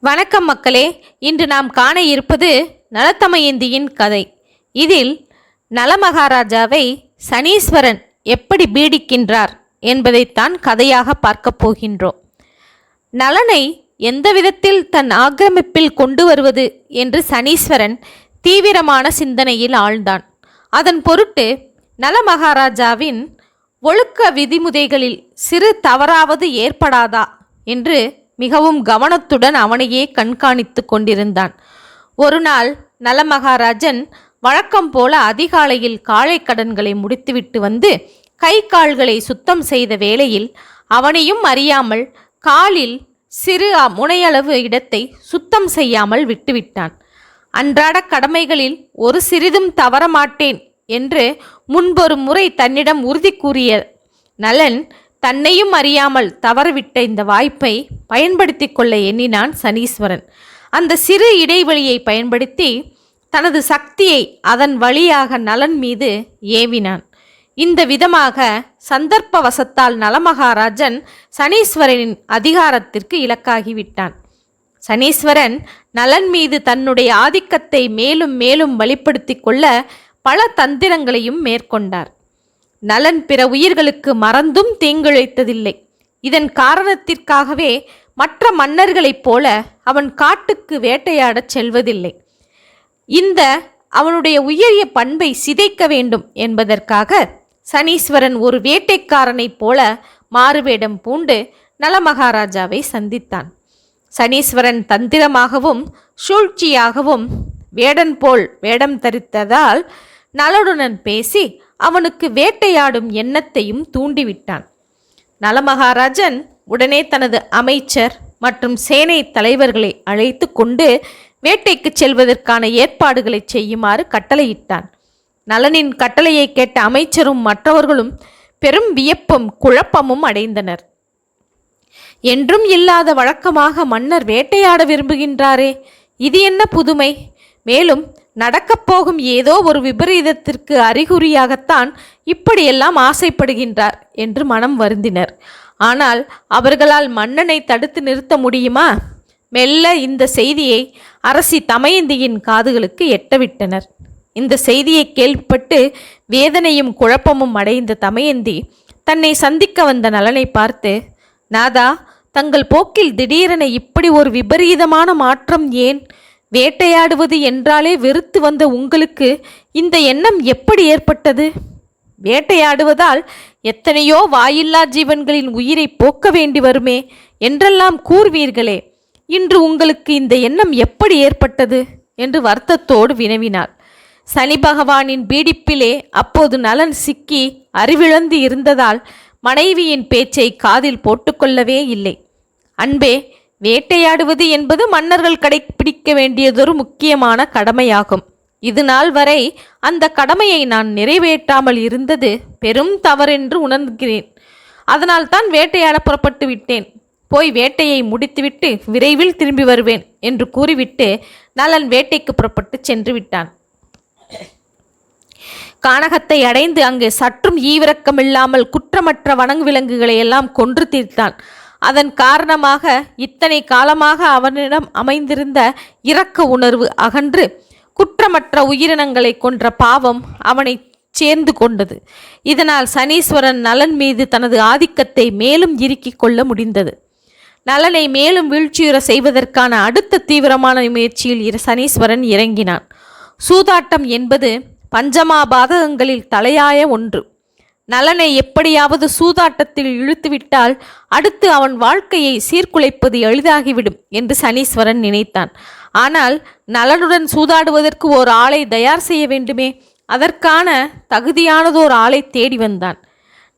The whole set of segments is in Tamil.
வணக்கம் மக்களே இன்று நாம் காண இருப்பது நலத்தமயந்தியின் கதை. இதில் நலமகாராஜாவை சனீஸ்வரன் எப்படி பீடிக்கின்றார் என்பதைத்தான் கதையாக பார்க்கப் போகின்றோம். நலனை எந்த விதத்தில் தன் ஆக்கிரமிப்பில் கொண்டு வருவது என்று சனீஸ்வரன் தீவிரமான சிந்தனையில் ஆழ்ந்தான். அதன் பொருட்டு நலமகாராஜாவின் ஒழுக்க விதிமுறைகளில் சிறு தவறாவது ஏற்படாதா என்று மிகவும் கவனத்துடன் அவனையே கண்காணித்து கொண்டிருந்தான். ஒரு நாள் நலமகாராஜன் வழக்கம் போல அதிகாலையில் காலை கடன்களை முடித்துவிட்டு வந்து கை கால்களை சுத்தம் செய்த வேளையில் அவனையும் அறியாமல் காலில் சிறு முனையளவு இடத்தை சுத்தம் செய்யாமல் விட்டுவிட்டான். அன்றாட கடமைகளில் ஒரு சிறிதும் தவறமாட்டேன் என்று முன்பொரு முறை தன்னிடம் உறுதி கூறிய நலன் தன்னையும் அறியாமல் தவறவிட்ட இந்த வாய்ப்பை பயன்படுத்தி கொள்ள எண்ணினான் சனீஸ்வரன். அந்த சிறு இடைவெளியை பயன்படுத்தி தனது சக்தியை அதன் வழியாக நலன் மீது ஏவினான். இந்த விதமாக சந்தர்ப்பவசத்தால் நலமகாராஜன் சனீஸ்வரனின் அதிகாரத்திற்கு இலக்காகிவிட்டான். சனீஸ்வரன் நலன் மீது தன்னுடைய ஆதிக்கத்தை மேலும் மேலும் வெளிப்படுத்தி கொள்ள பல தந்திரங்களையும் மேற்கொண்டார். நலன் பிற உயிர்களுக்கு மறந்தும் தீங்கிழைத்ததில்லை. இதன் காரணத்திற்காகவே மற்ற மன்னர்களைப் போல அவன் காட்டுக்கு வேட்டையாடச் செல்வதில்லை. இந்த அவனுடைய உயரிய பண்பை சிதைக்க வேண்டும் என்பதற்காக சனீஸ்வரன் ஒரு வேட்டைக்காரனைப் போல மாறுவேடம் பூண்டு நலமகாராஜாவை சந்தித்தான். சனீஸ்வரன் தந்திரமாகவும் சூழ்ச்சியாகவும் வேடன் போல் வேடம் தரித்ததால் நலனுடன் பேசி அவனுக்கு வேட்டையாடும் எண்ணத்தையும் தூண்டிவிட்டான். நலமகாராஜன் உடனே தனது அமைச்சர் மற்றும் சேனை தலைவர்களை அழைத்து கொண்டு வேட்டைக்கு செல்வதற்கான ஏற்பாடுகளை செய்யுமாறு கட்டளையிட்டான். நலனின் கட்டளையை கேட்ட அமைச்சரும் மற்றவர்களும் பெரும் வியப்பும் குழப்பமும் அடைந்தனர். என்றும் இல்லாத வழக்கமாக மன்னர் வேட்டையாட விரும்புகின்றாரே இது என்ன புதுமை? மேலும் நடக்கப் போகும் ஏதோ ஒரு விபரீதத்திற்கு அறிகுறியாகத்தான் இப்படியெல்லாம் ஆசைப்படுகின்றார் என்று மனம் வருந்தினர். ஆனால் அவர்களால் மன்னனை தடுத்து நிறுத்த முடியுமா? மெல்ல இந்த செய்தியை அரசி தமயந்தியின் காதுகளுக்கு எட்டவிட்டனர். இந்த செய்தியை கேள்விப்பட்டு வேதனையும் குழப்பமும் அடைந்த தமயந்தி தன்னை சந்திக்க வந்த நலனை பார்த்து நாதா தங்கள் போக்கில் திடீரென இப்படி ஒரு விபரீதமான மாற்றம் ஏன்? வேட்டையாடுவது என்றாலே வெறுத்து வந்த உங்களுக்கு இந்த எண்ணம் எப்படி ஏற்பட்டது? வேட்டையாடுவதால் எத்தனையோ வாயில்லா ஜீவன்களின் உயிரை போக்க வேண்டி வருமே என்றெல்லாம் கூறுவீர்களே. இன்று உங்களுக்கு இந்த எண்ணம் எப்படி ஏற்பட்டது? என்று வருத்தத்தோடு வினவினார் சனி பகவானின் பீடிப்பிலே அப்போது நலன் சிக்கி அறிவிழந்து இருந்ததால் மனைவியின் பேச்சை காதில் போட்டுக்கொள்ளவே இல்லை. அன்பே வேட்டையாடுவது என்பது மன்னர்கள் கடைபிடிக்க வேண்டியதொரு முக்கியமான கடமையாகும். இது நாள் வரை அந்த கடமையை நான் நிறைவேற்றாமல் இருந்தது பெரும் தவறென்று உணர்கிறேன். அதனால்தான் வேட்டையாட புறப்பட்டு விட்டேன். போய் வேட்டையை முடித்துவிட்டு விரைவில் திரும்பி வருவேன் என்று கூறிவிட்டு நலன் வேட்டைக்கு புறப்பட்டு சென்று விட்டான். கானகத்தை அடைந்து அங்கே சற்றும் ஈவிரக்கமில்லாமல் குற்றமற்ற வனங்கு விலங்குகளை எல்லாம் கொன்று தீர்த்தான். அதன் காரணமாக இத்தனை காலமாக அவனிடம் அமைந்திருந்த இரக்க உணர்வு அகன்று குற்றமற்ற உயிரினங்களை கொன்ற பாவம் அவனை சேர்ந்து கொண்டது. இதனால் சனீஸ்வரன் நலன் மீது தனது ஆதிக்கத்தை மேலும் இறுக்கிக் கொள்ள முடிந்தது. நலனை மேலும் வீழ்ச்சியுற செய்வதற்கான அடுத்த தீவிரமான முயற்சியில் இரு சனீஸ்வரன் இறங்கினான். சூதாட்டம் என்பது பஞ்சமாபாதகங்களில் தலையாய ஒன்று. நலனை எப்படியாவது சூதாட்டத்தில் இழுத்துவிட்டால் அடுத்து அவன் வாழ்க்கையை சீர்குலைப்பது எளிதாகிவிடும் என்று சனீஸ்வரன் நினைத்தான். ஆனால் நலனுடன் சூதாடுவதற்கு ஒரு ஆளை தயார் செய்ய வேண்டுமே? அதற்கான தகுதியானதோர் ஆளை தேடி வந்தான்.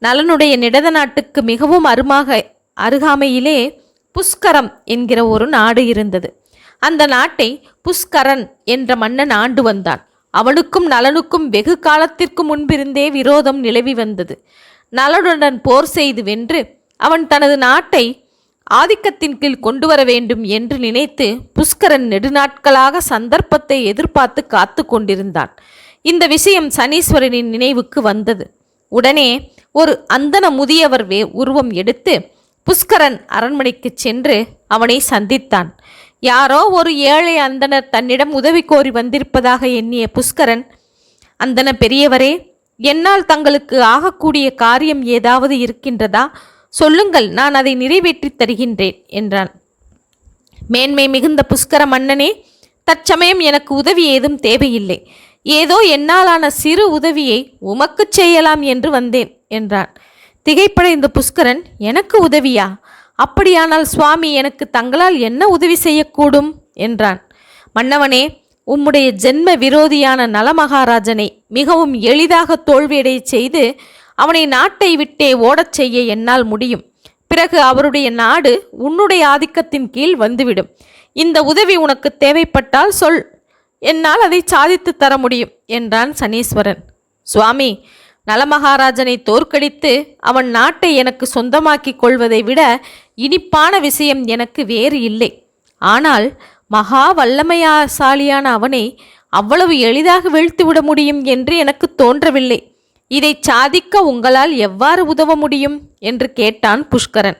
நலனுடைய நிடத நாட்டுக்கு மிகவும் அருமாக அருகாமையிலே புஷ்கரம் என்கிற ஒரு நாடு இருந்தது. அந்த நாட்டை புஷ்கரன் என்ற மன்னன் ஆண்டு வந்தான். அவனுக்கும் நலனுக்கும் வெகு காலத்திற்கு முன்பிருந்தே விரோதம் நிலவி வந்தது. நலனுடன் போர் செய்து வென்று அவன் தனது நாட்டை ஆதிக்கத்தின் கீழ் கொண்டு வர வேண்டும் என்று நினைத்து புஷ்கரன் நெடுநாட்களாக சந்தர்ப்பத்தை எதிர்பார்த்து காத்து கொண்டிருந்தான். இந்த விஷயம் சனீஸ்வரனின் நினைவுக்கு வந்தது. உடனே ஒரு அந்தன முதியவர் வே உருவம் எடுத்து புஷ்கரன் அரண்மனைக்கு சென்று அவனை சந்தித்தான். யாரோ ஒரு ஏழை அந்தனர் தன்னிடம் உதவி கோரி வந்திருப்பதாக எண்ணிய புஷ்கரன் அந்தன பெரியவரே என்னால் தங்களுக்கு ஆகக்கூடிய காரியம் ஏதாவது இருக்கின்றதா? சொல்லுங்கள் நான் அதை நிறைவேற்றித் தருகின்றேன் என்றான். மேன்மை மிகுந்த புஷ்கர மன்னனே தற்சமயம் எனக்கு உதவி ஏதும் தேவையில்லை. ஏதோ என்னாலான சிறு உதவியை உமக்குச் செய்யலாம் என்று வந்தேன் என்றான். திகைப்படைந்த புஷ்கரன் எனக்கு உதவியா? அப்படியானால் சுவாமி எனக்கு தங்களால் என்ன உதவி செய்யக்கூடும்? என்றான். மன்னவனே உம்முடைய ஜென்ம விரோதியான நலமகாராஜனை மிகவும் எளிதாக தோல்வியடையச் செய்து அவனை நாட்டை விட்டே ஓடச் செய்ய என்னால் முடியும். பிறகு அவருடைய நாடு உன்னுடைய ஆதிக்கத்தின் கீழ் வந்துவிடும். இந்த உதவி உனக்கு தேவைப்பட்டால் சொல். என்னால் அதை சாதித்து தர முடியும் என்றான் சனீஸ்வரன். சுவாமி நலமகாராஜனை தோற்கடித்து அவன் நாட்டை எனக்கு சொந்தமாக்கிக் கொள்வதை விட இனிப்பான விஷயம் எனக்கு வேறு இல்லை. ஆனால் மகா வல்லமையாசாலியான அவனை அவ்வளவு எளிதாக வீழ்த்திவிட முடியும் என்று எனக்கு தோன்றவில்லை. இதை சாதிக்க உங்களால் எவ்வாறு உதவ முடியும்? என்று கேட்டான் புஷ்கரன்.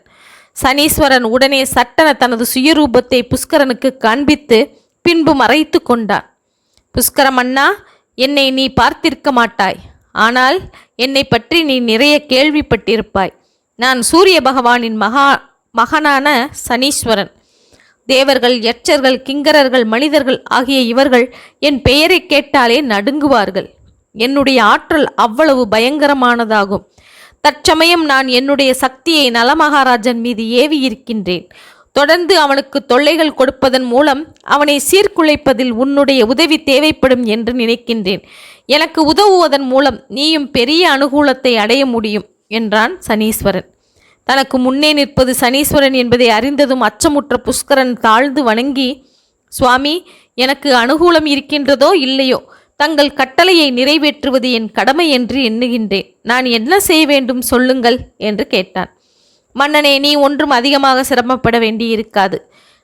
சனீஸ்வரன் உடனே சட்டன தனது சுயரூபத்தை புஷ்கரனுக்கு காண்பித்து பின்பு மறைத்து கொண்டான். புஷ்கரமண்ணா என்னை நீ பார்த்திருக்க மாட்டாய். ஆனால் என்னை பற்றி நீ நிறைய கேள்விப்பட்டிருப்பாய். நான் சூரிய பகவானின் மகா மகனான சனீஸ்வரன். தேவர்கள் யட்சர்கள் கிங்கரர்கள் மனிதர்கள் ஆகிய இவர்கள் என் பெயரை கேட்டாலே நடுங்குவார்கள். என்னுடைய ஆற்றல் அவ்வளவு பயங்கரமானதாகும். தற்சமயம் நான் என்னுடைய சக்தியை நலமகாராஜன் மீது ஏவியிருக்கின்றேன். தொடர்ந்து அவனுக்கு தொல்லைகள் கொடுப்பதன் மூலம் அவனை சீர்குலைப்பதில் உன்னுடைய உதவி தேவைப்படும் என்று நினைக்கின்றேன். எனக்கு உதவுவதன் மூலம் நீயும் பெரிய அனுகூலத்தை அடைய முடியும் என்றான் சனீஸ்வரன். தனக்கு முன்னே நிற்பது சனீஸ்வரன் என்பதை அறிந்ததும் அச்சமுற்ற புஷ்கரன் தாழ்ந்து வணங்கி சுவாமி எனக்கு அனுகூலம் இருக்கின்றதோ இல்லையோ? தங்கள் கட்டளையை நிறைவேற்றுவது என் கடமை என்று எண்ணுகின்றேன். நான் என்ன செய்ய வேண்டும் சொல்லுங்கள் என்று கேட்டான். மன்னனே நீ ஒன்றும் அதிகமாக சிரமப்பட வேண்டியிருக்காது.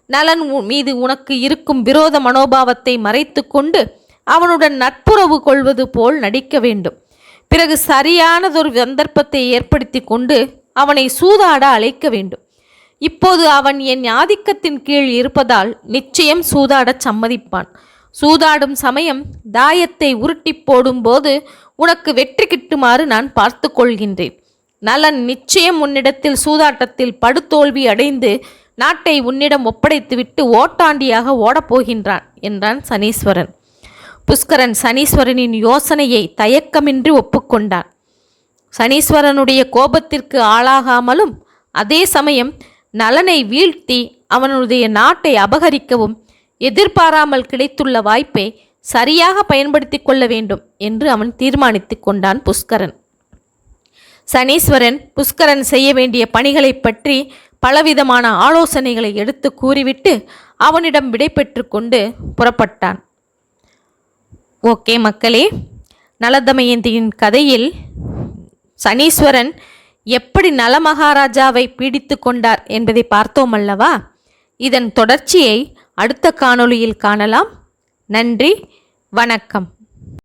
நலன் உ- மீது உனக்கு இருக்கும் விரோத மனோபாவத்தை மறைத்து கொண்டு அவனுடன் நட்புறவு கொள்வது போல் நடிக்க வேண்டும். பிறகு சரியானதொரு சந்தர்ப்பத்தை ஏற்படுத்தி கொண்டு அவனை சூதாட அழைக்க வேண்டும். இப்போது அவன் என் ஆதிக்கத்தின் கீழ் இருப்பதால் நிச்சயம் சூதாடச் சம்மதிப்பான். சூதாடும் சமயம் தாயத்தை உருட்டி போடும்போது உனக்கு வெற்றி கிட்டுமாறு நான் பார்த்து கொள்கின்றேன். நலன் நிச்சயம் உன்னிடத்தில் சூதாட்டத்தில் படுதோல்வி அடைந்து நாட்டை உன்னிடம் ஒப்படைத்துவிட்டு ஓட்டாண்டியாக ஓடப்போகின்றான் என்றான் சனீஸ்வரன். புஷ்கரன் சனீஸ்வரனின் யோசனையை தயக்கமின்றி ஒப்புக்கொண்டான். சனீஸ்வரனுடைய கோபத்திற்கு ஆளாகாமலும் அதே சமயம் நலனை வீழ்த்தி அவனுடைய நாட்டை அபகரிக்கவும் எதிர்பாராமல் கிடைத்துள்ள வாய்ப்பை சரியாக பயன்படுத்தி கொள்ள வேண்டும் என்று அவன் தீர்மானித்து கொண்டான் புஷ்கரன். சனீஸ்வரன் புஷ்கரன் செய்ய வேண்டிய பணிகளைப் பற்றி பலவிதமான ஆலோசனைகளை எடுத்து கூறிவிட்டு அவனிடம் விடைபெற்று கொண்டு புறப்பட்டான். ஓகே மக்களே நலதமயந்தியின் கதையில் சனீஸ்வரன் எப்படி நலமகாராஜாவை பீடித்து கொண்டார் என்பதை பார்த்தோம் அல்லவா? இதன் தொடர்ச்சியை அடுத்த காணொளியில் காணலாம். நன்றி வணக்கம்.